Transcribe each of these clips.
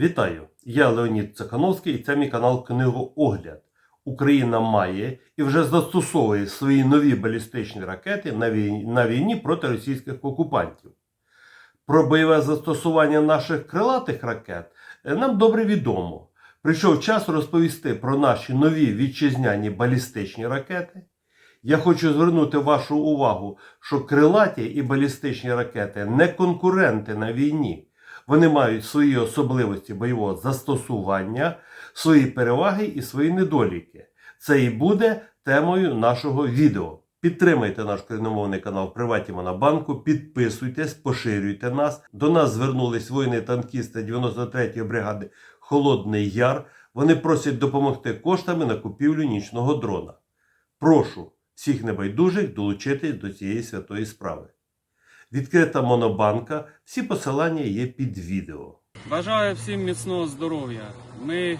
Вітаю! Я Леонід Цехановський і це мій канал Книгоогляд. Україна має і вже застосовує свої нові балістичні ракети на війні, на війні проти російських окупантів. Про бойове застосування наших крилатих ракет е, нам добре відомо. Прийшов час розповісти про наші нові вітчизняні балістичні ракети. Я хочу звернути вашу увагу, що крилаті і балістичні ракети не конкуренти на війні. Вони мають свої особливості бойового застосування, свої переваги і свої недоліки. Це і буде темою нашого відео. Підтримайте наш країномовний канал Приваті Монобанку, підписуйтесь, поширюйте нас. До нас звернулись воїни-танкісти 93-ї бригади Холодний Яр. Вони просять допомогти коштами на купівлю нічного дрона. Прошу всіх небайдужих долучитись до цієї святої справи. Відкрита монобанка. Всі посилання є під відео. Бажаю всім міцного здоров'я. Ми, е,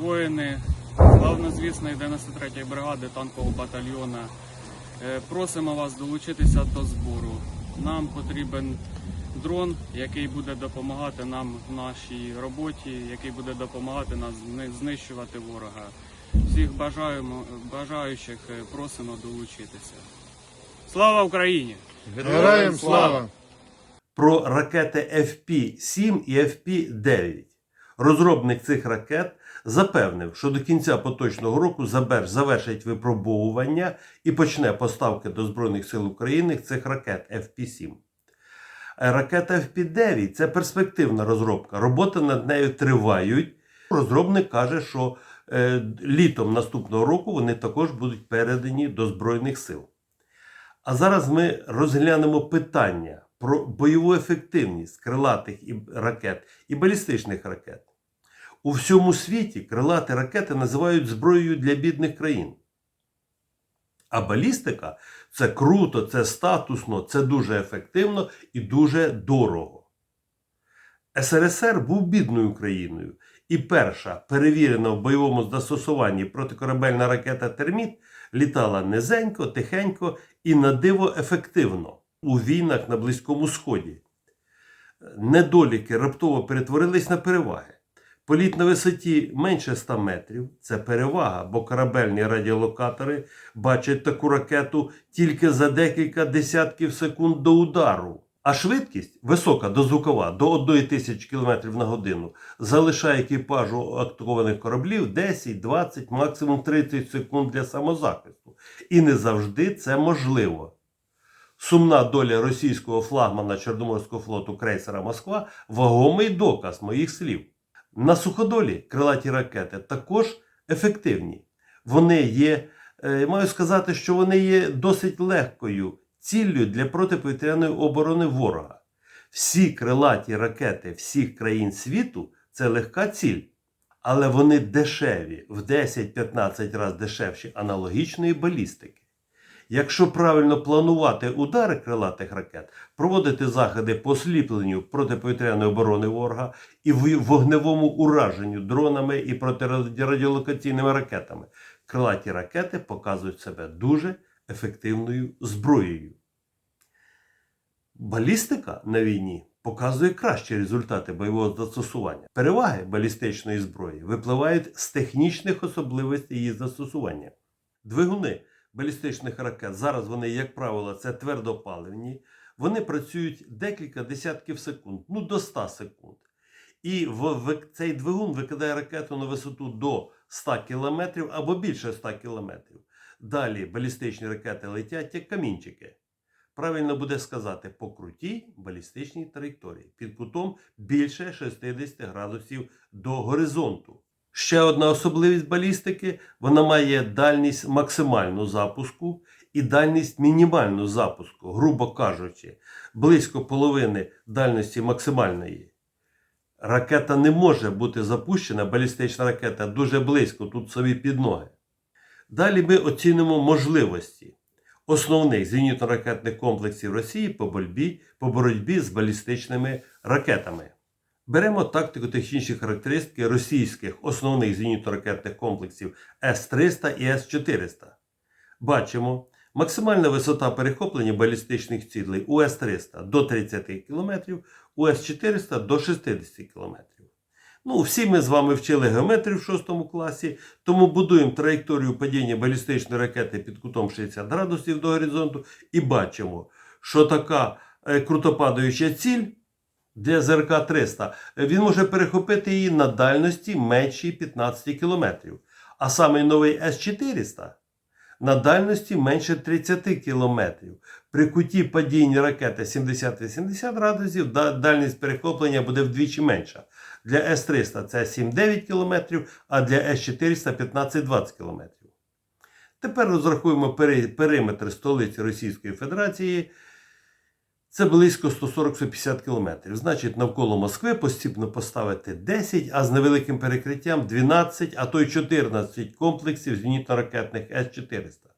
воїни славнозвісної 93-ї бригади танкового батальйона, е, просимо вас долучитися до збору. Нам потрібен дрон, який буде допомагати нам в нашій роботі, який буде допомагати нас зни- знищувати ворога. Всіх бажаємо, бажаючих е, просимо долучитися. Слава Україні! Героям слава! Про ракети FP-7 і FP-9. Розробник цих ракет запевнив, що до кінця поточного року забер- завершить випробовування і почне поставки до Збройних сил України цих ракет FP-7. Е, Ракета FP-9 це перспективна розробка. Роботи над нею тривають. Розробник каже, що е, літом наступного року вони також будуть передані до Збройних сил. А зараз ми розглянемо питання про бойову ефективність крилатих ракет і балістичних ракет. У всьому світі крилаті ракети називають зброєю для бідних країн. А балістика це круто, це статусно, це дуже ефективно і дуже дорого. СРСР був бідною країною, і перша перевірена в бойовому застосуванні протикорабельна ракета Терміт літала низенько, тихенько і на диво ефективно у війнах на Близькому Сході. Недоліки раптово перетворились на переваги. Політ на висоті менше 100 метрів це перевага, бо корабельні радіолокатори бачать таку ракету тільки за декілька десятків секунд до удару. А швидкість висока дозвукова до 1 тисячі км на годину залишає екіпажу активованих кораблів 10, 20, максимум 30 секунд для самозахисту. І не завжди це можливо. Сумна доля російського флагмана Чорноморського флоту крейсера Москва вагомий доказ моїх слів. На суходолі крилаті ракети також ефективні. Вони є, е, маю сказати, що вони є досить легкою ціллю для протиповітряної оборони ворога. Всі крилаті ракети всіх країн світу це легка ціль, але вони дешеві в 10-15 разів дешевші аналогічної балістики. Якщо правильно планувати удари крилатих ракет, проводити заходи по сліпленню протиповітряної оборони ворога і вогневому ураженню дронами і протирадіолокаційними ракетами, крилаті ракети показують себе дуже ефективною зброєю. Балістика на війні показує кращі результати бойового застосування. Переваги балістичної зброї випливають з технічних особливостей її застосування. Двигуни балістичних ракет, зараз вони, як правило, це твердопаливні, вони працюють декілька десятків секунд, ну до 100 секунд. І в, в цей двигун викидає ракету на висоту до 100 км або більше 100 км. Далі балістичні ракети летять як камінчики. Правильно буде сказати, по крутій балістичній траєкторії під кутом більше 60 градусів до горизонту. Ще одна особливість балістики вона має дальність максимальну запуску і дальність мінімальну запуску, грубо кажучи, близько половини дальності максимальної. Ракета не може бути запущена, балістична ракета дуже близько, тут собі під ноги. Далі ми оцінимо можливості основних зенітно-ракетних комплексів Росії по боротьбі, по боротьбі з балістичними ракетами. Беремо тактико-технічні характеристики російських основних зенітно-ракетних комплексів С-300 і С-400. Бачимо, максимальна висота перехоплення балістичних цілей у С-300 до 30 км, у С-400 до 60 км. Ну, всі ми з вами вчили геометрію в 6 класі, тому будуємо траєкторію падіння балістичної ракети під кутом 60 градусів до горизонту і бачимо, що така е, крутопадаюча ціль для ЗРК 300 е, він може перехопити її на дальності меншій 15 км. А саме новий С-400 на дальності менше 30 км. При куті падіння ракети 70-80 градусів дальність перехоплення буде вдвічі менша. Для С-300 це 7-9 км, а для С-400 15-20 км. Тепер розрахуємо пери- периметр столиці Російської Федерації. Це близько 140-150 км. Значить, навколо Москви постійно поставити 10, а з невеликим перекриттям 12, а то й 14 комплексів зенітно-ракетних С-400.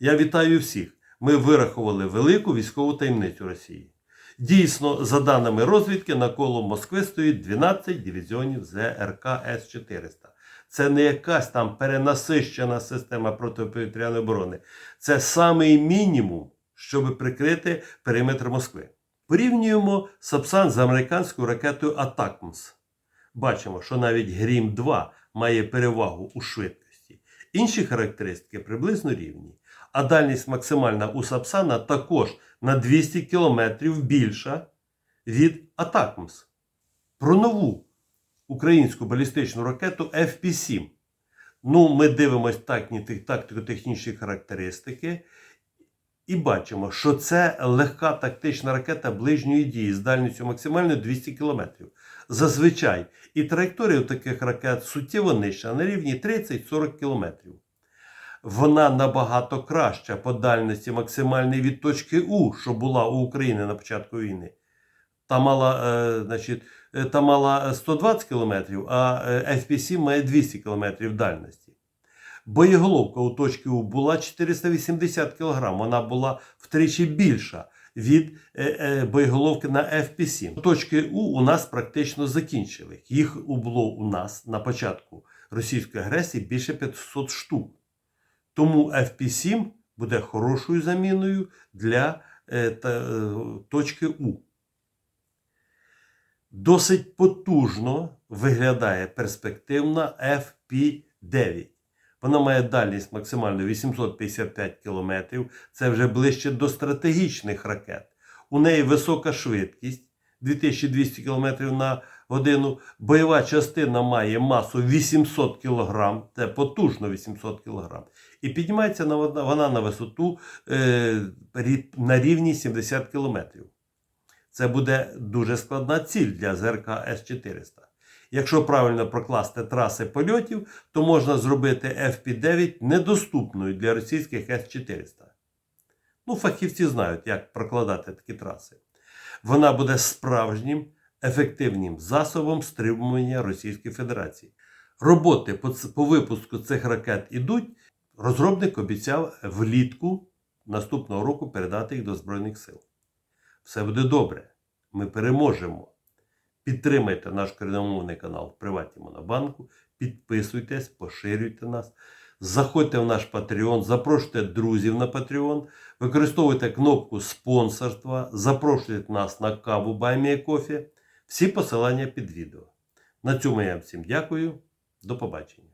Я вітаю всіх. Ми вирахували велику військову таємницю Росії. Дійсно, за даними розвідки, навколо Москви стоїть 12 дивізіонів ЗРК С-400. Це не якась там перенасищена система протиповітряної оборони. Це самий мінімум, щоб прикрити периметр Москви. Порівнюємо Сапсан з американською ракетою Атакмс. Бачимо, що навіть Грім 2 має перевагу у швидкості. Інші характеристики приблизно рівні. А дальність максимальна у Сапсана також на 200 км більша від Атакмс. Про нову українську балістичну ракету FP-7. Ну, ми дивимося тактні- тактико-технічні характеристики і бачимо, що це легка тактична ракета ближньої дії з дальністю максимально 200 км. Зазвичай і траєкторія таких ракет суттєво нижча на рівні 30-40 км. Вона набагато краща по дальності максимальної від точки У, що була у України на початку війни. Та мала, е, значить, е, та мала 120 км, а е, FP7 має 200 км дальності. Боєголовка у точки У була 480 кг, вона була втричі більша від е, боєголовки на FP7. Точки У у нас практично закінчили. Їх було у нас на початку російської агресії більше 500 штук. Тому FP7 буде хорошою заміною для е, е, точки У. Досить потужно виглядає перспективна FP9. Вона має дальність максимально 855 км. Це вже ближче до стратегічних ракет. У неї висока швидкість 2200 км на годину. Бойова частина має масу 800 кг, це потужно 800 кг. І піднімається вона на висоту е, на рівні 70 км. Це буде дуже складна ціль для ЗРК С-400. Якщо правильно прокласти траси польотів, то можна зробити FP9 недоступною для російських С-400. Ну, фахівці знають, як прокладати такі траси. Вона буде справжнім ефективним засобом стримування Російської Федерації. Роботи по, по випуску цих ракет ідуть. Розробник обіцяв влітку наступного року передати їх до Збройних сил. Все буде добре. Ми переможемо. Підтримайте наш корінномовний канал в Приваті Монобанку, підписуйтесь, поширюйте нас, заходьте в наш Patreon, запрошуйте друзів на Patreon, використовуйте кнопку спонсорства, запрошуйте нас на каву Баймія Кофі. Всі посилання під відео. На цьому я всім дякую. До побачення.